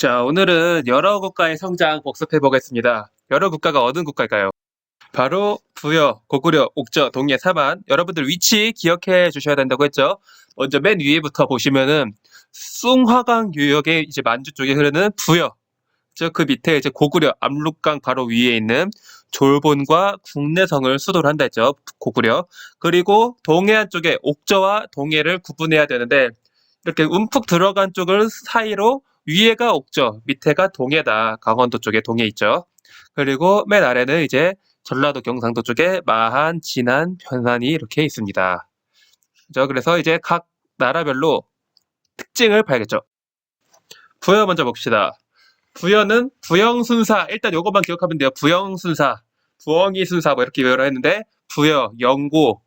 자, 오늘은 여러 국가의 성장 복습해 보겠습니다. 여러 국가가 어느 국가일까요? 바로 부여, 고구려, 옥저, 동해, 사만. 여러분들 위치 기억해 주셔야 된다고 했죠. 먼저 맨 위에부터 보시면은 숭화강 유역의 이제 만주 쪽에 흐르는 부여. 즉그 밑에 이제 고구려, 압록강 바로 위에 있는 졸본과 국내성을 수도로 한다 했죠. 고구려. 그리고 동해안 쪽에 옥저와 동해를 구분해야 되는데 이렇게 움푹 들어간 쪽을 사이로 위에가 옥저, 밑에가 동해다. 강원도 쪽에 동해 있죠. 그리고 맨 아래는 이제 전라도 경상도 쪽에 마한, 진안, 변산이 이렇게 있습니다. 그죠? 그래서 이제 각 나라별로 특징을 봐야겠죠. 부여 먼저 봅시다. 부여는 부영 순사 일단 요것만 기억하면 돼요. 부영 순사, 부엉이 순사 뭐 이렇게 외우라 했는데 부여, 영고,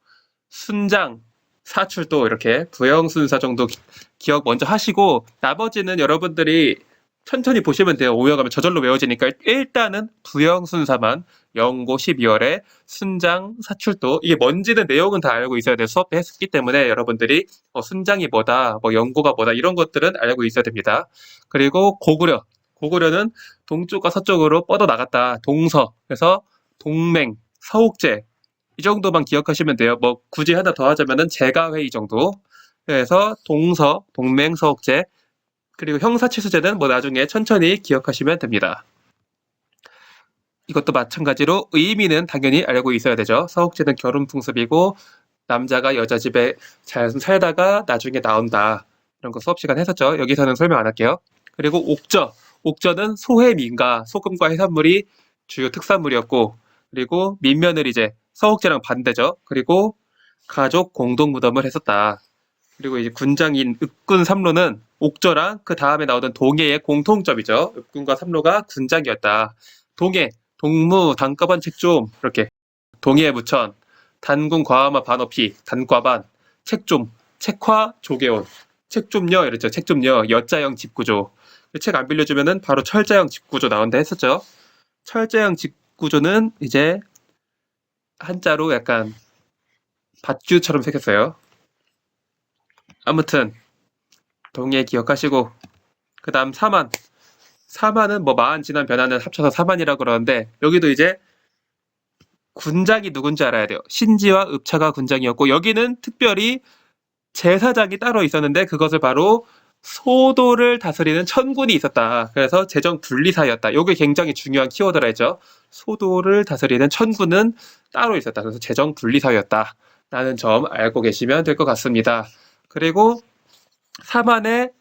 순장, 사출도 이렇게 부영순사 정도 기- 기억 먼저 하시고 나머지는 여러분들이 천천히 보시면 돼요. 오여가면 저절로 외워지니까 일단은 부영 순사만 영고 12월에 순장 사출도 이게 뭔지는 내용은 다 알고 있어야 돼요. 수업 때 했기 때문에 여러분들이 어, 순장이 뭐다, 뭐 영고가 뭐다 이런 것들은 알고 있어야 됩니다. 그리고 고구려 고구려는 동쪽과 서쪽으로 뻗어 나갔다. 동서 그래서 동맹 서옥제 이 정도만 기억하시면 돼요. 뭐 굳이 하나 더 하자면은 제가회의 정도. 그래서 동서, 동맹, 서옥제 그리고 형사치수제는 뭐 나중에 천천히 기억하시면 됩니다. 이것도 마찬가지로 의미는 당연히 알고 있어야 되죠. 서옥제는 결혼 풍습이고 남자가 여자 집에 잘 살다가 나중에 나온다. 이런 거 수업 시간 했었죠. 여기서는 설명 안 할게요. 그리고 옥저. 옥저는 소해 민가, 소금과 해산물이 주요 특산물이었고 그리고 민면을 이제 서옥제랑 반대죠. 그리고 가족 공동 무덤을 했었다. 그리고 이제 군장인 읍군 삼로는 옥저랑 그 다음에 나오던 동해의 공통점이죠. 읍군과 삼로가 군장이었다. 동해, 동무, 단과반 책좀 이렇게 동해 무천, 단군 과화마 반어피, 단과반, 책좀, 책화 조계온, 책좀녀 이랬죠. 책좀녀 여자형 집구조. 책 안 빌려주면은 바로 철자형 집구조 나온다 했었죠. 철자형 집구조는 이제 한자로 약간 밭규처럼 생겼어요. 아무튼 동해 기억하시고 그 다음 사만 사만은 뭐 마한 진한 변화는 합쳐서 사만이라고 그러는데 여기도 이제 군장이 누군지 알아야 돼요. 신지와 읍차가 군장이었고 여기는 특별히 제사장이 따로 있었는데 그것을 바로 소도를 다스리는 천군이 있었다. 그래서 재정 분리사였다. 이게 굉장히 중요한 키워드라 했죠. 소도를 다스리는 천군은 따로 있었다. 그래서 재정 분리사였다. 라는 점 알고 계시면 될 것 같습니다. 그리고 사만의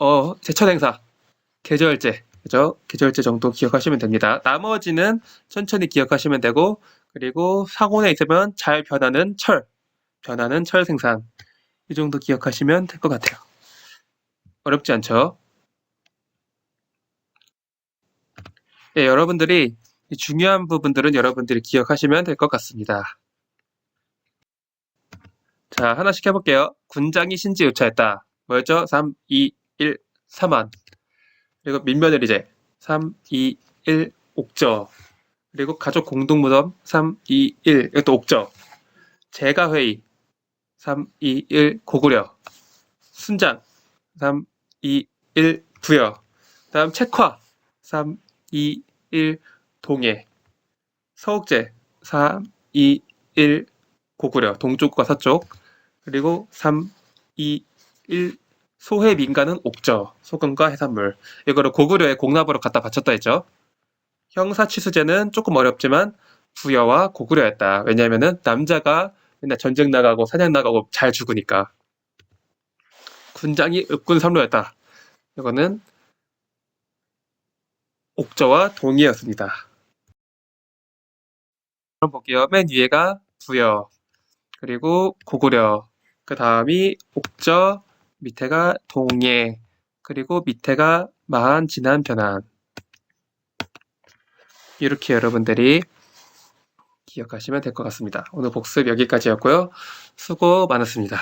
어, 제천 행사, 계절제, 그죠? 계절제 정도 기억하시면 됩니다. 나머지는 천천히 기억하시면 되고, 그리고 상온에 있으면 잘 변하는 철, 변하는 철 생산. 이 정도 기억하시면 될 것 같아요. 어렵지 않죠? 예, 여러분들이 이 중요한 부분들은 여러분들이 기억하시면 될 것 같습니다. 자, 하나씩 해볼게요. 군장이 신지 의차했다. 뭐였죠? 3, 2, 1, 3만. 그리고 민면을 이제 3, 2, 1, 옥저. 그리고 가족 공동무덤 3, 2, 1. 이것도 옥저. 제가 회의 3, 2, 1, 고구려. 순장 3, 2, 1, 부여. 다음 책화 3, 2, 1, 동해. 서옥제 3, 2, 1, 고구려. 동쪽과 서쪽. 그리고 3, 2, 1 소해 민가는 옥저, 소금과 해산물. 이거를 고구려의 공납으로 갖다 바쳤다 했죠. 형사 취수제는 조금 어렵지만 부여와 고구려였다. 왜냐하면은 남자가 맨날 전쟁 나가고 사냥 나가고 잘 죽으니까. 군장이 읍군 삼로였다. 이거는 옥저와 동해였습니다. 그럼 볼게요. 맨 위에가 부여, 그리고 고구려, 그 다음이 옥저, 밑에가 동해, 그리고 밑에가 마한, 진한, 변한. 이렇게 여러분들이 기억하시면 될 것 같습니다. 오늘 복습 여기까지였고요. 수고 많았습니다.